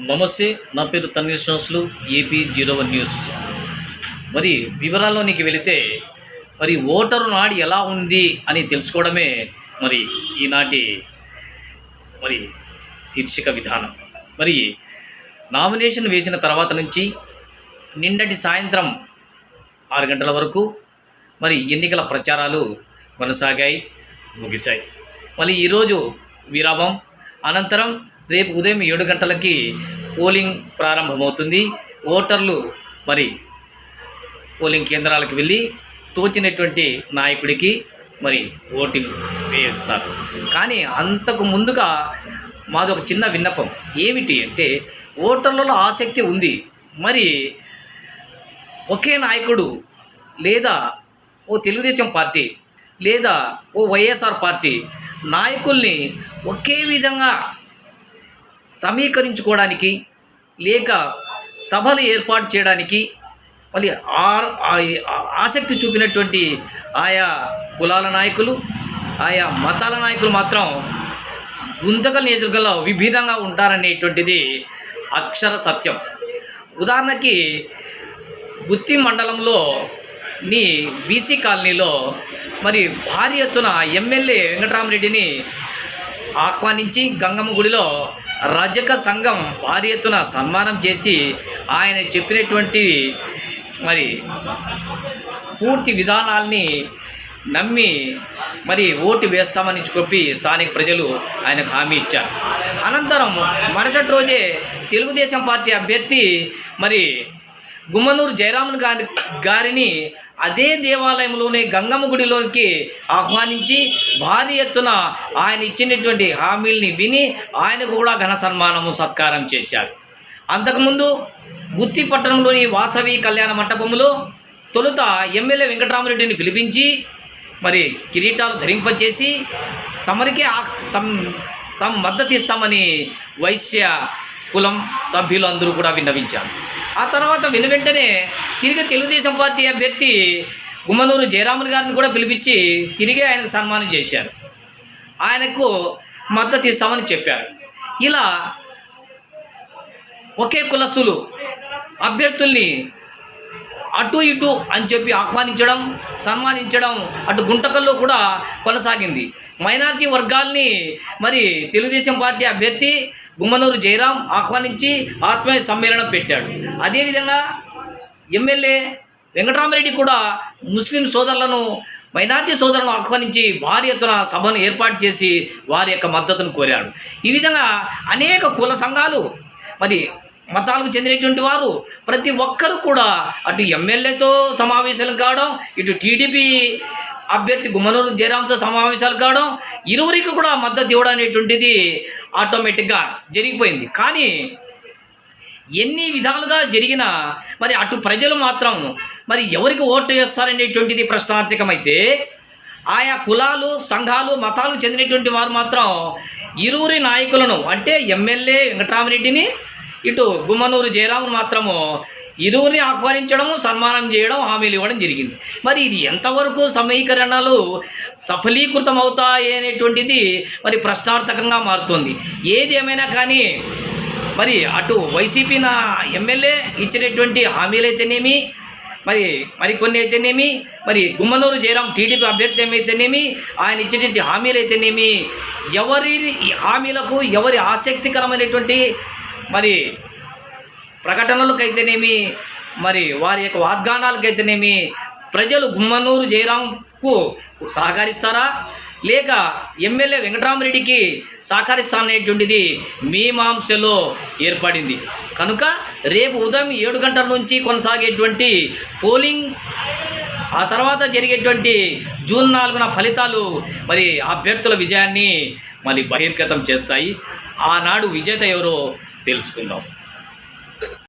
నమస్తే నా పేరు తన్వీర్ శ్రోస్లు ఏపీ జీరో వన్ న్యూస్. మరి వివరాల్లోనికి వెళితే మరి ఓటరు నాడి ఎలా ఉంది అని తెలుసుకోవడమే మరి ఈనాటి మరి శీర్షిక విధానం. మరి నామినేషన్ వేసిన తర్వాత నుంచి నిన్నటి సాయంత్రం ఆరు గంటల వరకు మరి ఎన్నికల ప్రచారాలు కొనసాగాయి ముగిశాయి. మళ్ళీ ఈరోజు విరామం అనంతరం రేపు ఉదయం ఏడు గంటలకి పోలింగ్ ప్రారంభమవుతుంది. ఓటర్లు మరి పోలింగ్ కేంద్రాలకు వెళ్ళి తోచినటువంటి నాయకుడికి మరి ఓటింగ్ వేస్తారు. కానీ అంతకు ముందుగా మాది ఒక చిన్న విన్నపం. ఏమిటి అంటే ఓటర్లలో ఆసక్తి ఉంది. మరి ఒకే నాయకుడు లేదా ఓ తెలుగుదేశం పార్టీ లేదా ఓ వైఎస్ఆర్ పార్టీ నాయకుల్ని ఒకే విధంగా సమీకరించుకోవడానికి లేక సభలు ఏర్పాటు చేయడానికి మళ్ళీ ఆసక్తి చూపినటువంటి ఆయా కులాల నాయకులు ఆయా మతాల నాయకులు మాత్రం గుంతకల నియోజకవర్గంలో విభిన్నంగా ఉంటారనేటువంటిది అక్షర సత్యం. ఉదాహరణకి గుత్తి మండలంలో నీ బీసీ కాలనీలో మరి భారీ ఎత్తున ఎమ్మెల్యే వెంకటరామరెడ్డిని ఆహ్వానించి గంగమ్మ గుడిలో రజక సంఘం భారీ ఎత్తున సన్మానం చేసి ఆయన చెప్పినటువంటి మరి పూర్తి విధానాల్ని నమ్మి మరి ఓటు వేస్తామని చెప్పి స్థానిక ప్రజలు ఆయనకు హామీ ఇచ్చారు. అనంతరం మరుసటి రోజే తెలుగుదేశం పార్టీ అభ్యర్థి మరి గుమ్మనూరు జయరామన్ గారి గారిని అదే దేవాలయంలోనే గంగమ్మ గుడిలోకి ఆహ్వానించి భారీ ఎత్తున ఆయన ఇచ్చినటువంటి హామీల్ని విని ఆయనకు కూడా ఘన సన్మానము సత్కారం చేశారు. అంతకుముందు గుత్తి పట్టణంలోని వాసవి కళ్యాణ మంటపంలో తొలుత ఎమ్మెల్యే వెంకటరామరెడ్డిని పిలిపించి మరి కిరీటాలు ధరింపచేసి తమరికే సం తమ మద్దతు ఇస్తామని వైశ్య కులం సభ్యులు అందరూ కూడా విన్నవించారు. ఆ తర్వాత విని వెంటనే తిరిగి తెలుగుదేశం పార్టీ అభ్యర్థి గుమ్మనూరు జయరాముని గారిని కూడా పిలిపించి తిరిగి ఆయనకు సన్మానం చేశారు. ఆయనకు మద్దతు ఇస్తామని చెప్పారు. ఇలా ఒకే కులస్తులు అభ్యర్థుల్ని అటు ఇటు అని చెప్పి ఆహ్వానించడం సన్మానించడం అటు గుంటకల్లో కూడా కొనసాగింది. మైనారిటీ వర్గాల్ని మరి తెలుగుదేశం పార్టీ అభ్యర్థి గుమ్మనూరు జయరాం ఆహ్వానించి ఆత్మీయ సమ్మేళనం పెట్టాడు. అదేవిధంగా ఎమ్మెల్యే వెంకటరామరెడ్డి కూడా ముస్లిం సోదరులను మైనార్టీ సోదరులను ఆహ్వానించి భారీ ఎత్తున సభను ఏర్పాటు చేసి వారి యొక్క మద్దతును కోరాడు. ఈ విధంగా అనేక కుల సంఘాలు మరి మతాలకు చెందినటువంటి వారు ప్రతి ఒక్కరు కూడా అటు ఎమ్మెల్యేతో సమావేశాలు కావడం ఇటు టీడీపీ అభ్యర్థి గుమ్మనూరు జయరాంతో సమావేశాలు కావడం ఇరువురికి కూడా మద్దతు ఇవ్వడం అనేటువంటిది ఆటోమేటిక్గా జరిగిపోయింది. కానీ ఎన్ని విధాలుగా జరిగినా మరి అటు ప్రజలు మాత్రం మరి ఎవరికి ఓటు వేస్తారనేటువంటిది ప్రశ్నార్థకమైతే ఆయా కులాలు సంఘాలు మతాలకు చెందినటువంటి వారు మాత్రం ఇరువురి నాయకులను అంటే ఎమ్మెల్యే వెంకటరామరెడ్డిని ఇటు గుమ్మనూరు జయరామును మాత్రము ఇరువురిని ఆహ్వానించడము సన్మానం చేయడం హామీలు ఇవ్వడం జరిగింది. మరి ఇది ఎంతవరకు సమీకరణలు సఫలీకృతం అవుతాయి అనేటువంటిది మరి ప్రశ్నార్థకంగా మారుతుంది. ఏది ఏమైనా కానీ మరి అటు వైసీపీ నా ఎమ్మెల్యే ఇచ్చినటువంటి హామీలైతేనేమి మరి మరి కొన్ని అయితేనేమి మరి గుమ్మనూరు జయరాం టీడీపీ అభ్యర్థి ఏమైతేనేమి ఆయన ఇచ్చినటువంటి హామీలు అయితేనేమి ఎవరి హామీలకు ఎవరి ఆసక్తికరమైనటువంటి మరి ప్రకటనలకైతేనేమి మరి వారి యొక్క వాగ్దానాలకైతేనేమి ప్రజలు గుమ్మనూరు జయరాంకు సహకరిస్తారా? లేక ఎమ్మెల్యే వెంకటరామరెడ్డికి సహకరిస్తాననేటువంటిది మీమాంసలో ఏర్పడింది. కనుక రేపు ఉదయం ఏడు గంటల నుంచి కొనసాగేటువంటి పోలింగ్ ఆ తర్వాత జరిగేటువంటి జూన్ నాలుగున ఫలితాలు మరి అభ్యర్థుల విజయాన్ని మరి బహిర్గతం చేస్తాయి. ఆనాడు విజేత ఎవరో తెలుసుకుందాం.